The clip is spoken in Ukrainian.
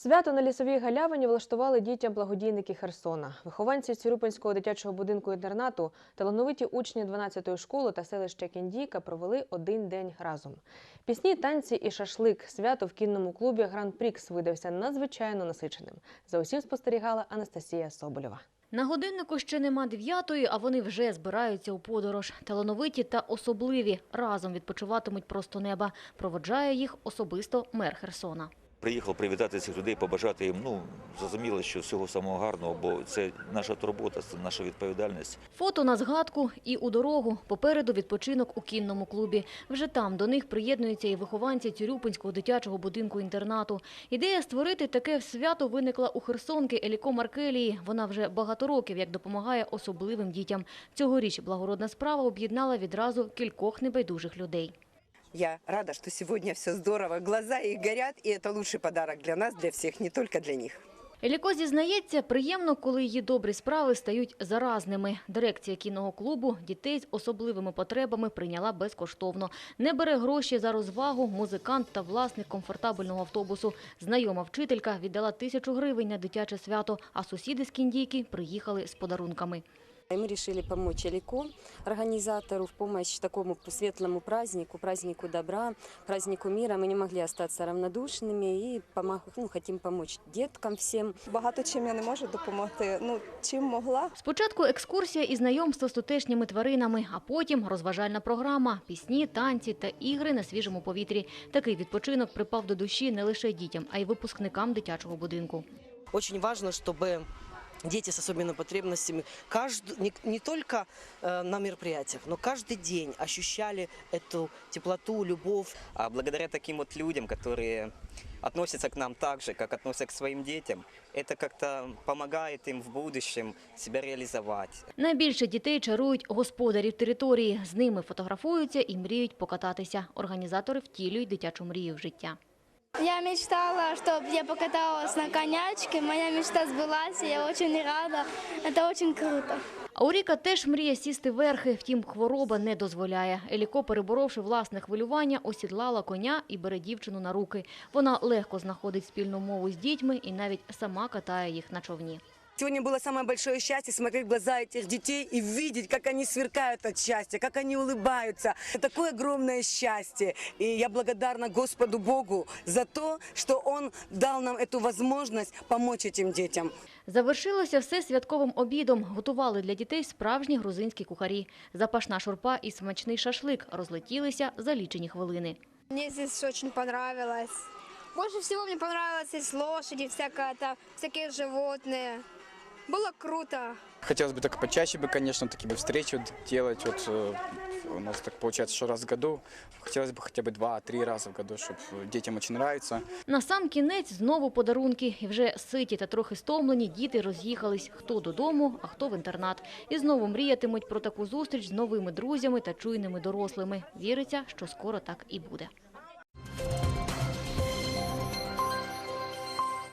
Свято на лісовій галявині влаштували дітям благодійники Херсона. Вихованці Цюрюпинського дитячого будинку інтернату, талановиті учні 12-ї школи та селища Кіндійка провели один день разом. Пісні, танці і шашлик. Свято в кінному клубі Гранд Прікс видався надзвичайно насиченим. За усім спостерігала Анастасія Соболєва. На годиннику ще нема дев'ятої, а вони вже збираються у подорож. Талановиті та особливі разом відпочиватимуть просто неба. Проводжає їх особисто мер Херсона. Приїхав привітати цих людей, побажати їм. Ну зрозуміло, що всього самого гарного, бо це наша турбота, це наша відповідальність. Фото на згадку і у дорогу. Попереду відпочинок у кінному клубі. Вже там до них приєднуються і вихованці Цюрюпинського дитячого будинку інтернату. Ідея створити таке свято виникла у херсонки Еліко Маркелії. Вона вже багато років як допомагає особливим дітям. Цьогоріч благородна справа об'єднала відразу кількох небайдужих людей. Я рада, что сегодня все здорово. Глаза их горят, и это лучший подарок для нас, для всех, не только для них. Еліко зізнається, приємно, коли її добрі справи стають заразними. Дирекція кінного клубу дітей з особливими потребами прийняла безкоштовно. Не бере гроші за розвагу музикант та власник комфортабельного автобусу. Знайома вчителька віддала тисячу гривень на дитяче свято, а сусіди з Кіндійки приїхали з подарунками. И мы решили помочь Алико, организатору, в помощь такому светлому празднику, празднику добра, празднику мира. Мы не могли остаться равнодушными и помог- ну, хотим помочь деткам всем. Багато чим я не можу допомогти. Ну чим могла. Спочатку екскурсія і знайомство з тутешніми тваринами, а потім розважальна програма, пісні, танці та ігри на свіжому повітрі. Такий відпочинок припав до душі не лише дітям, а й випускникам дитячого будинку. Очень важно, чтобы дети с особенными потребностями кажд- не, не только э, на мероприятиях, но каждый день ощущали эту теплоту, любовь. А благодаря таким вот людям, которые относятся к нам так же, как относятся к своим детям, это как-то помогает им в будущем себя реализовать. Найбільше дітей чарують господарів території. З ними фотографуються і мріють покататися. Організатори втілюють дитячу мрію в життя. Я мечтала, чтобы я покаталась на конячке. Моя мечта сбылась, и я очень рада. Это очень круто. Ауріка теж мріє сісти верхи, втім хвороба не дозволяє. Еліко, переборовши власне хвилювання, осідлала коня і бере дівчину на руки. Вона легко знаходить спільну мову з дітьми і навіть сама катає їх на човні. Сегодня было самое большое счастье смотреть в глаза этих детей и видеть, как они сверкают от счастья, как они улыбаются. Это такое огромное счастье. И я благодарна Господу Богу за то, что Он дал нам эту возможность помочь этим детям. Завершилося все святковим обідом. Готували для дітей справжні грузинські кухарі. Запашна шурпа і смачний шашлик розлетілися за лічені хвилини. Мне здесь очень понравилось. Больше всего мне понравилось здесь лошади, всякое это, всякие животные. Было круто. Хотелось бы только почаще бы, конечно, такие бы встречи вот делать. Вот э, у нас так получается, что раз в году. Хотелось бы хотя бы два-три раза в году, чтобы детям очень нравится. На сам кінець знову подарунки. І вже ситі та трохи стомлені діти роз'їхались хто додому, а хто в інтернат. І знову мріятимуть про таку зустріч з новими друзями та чуйними дорослими. Віриться, що скоро так і буде.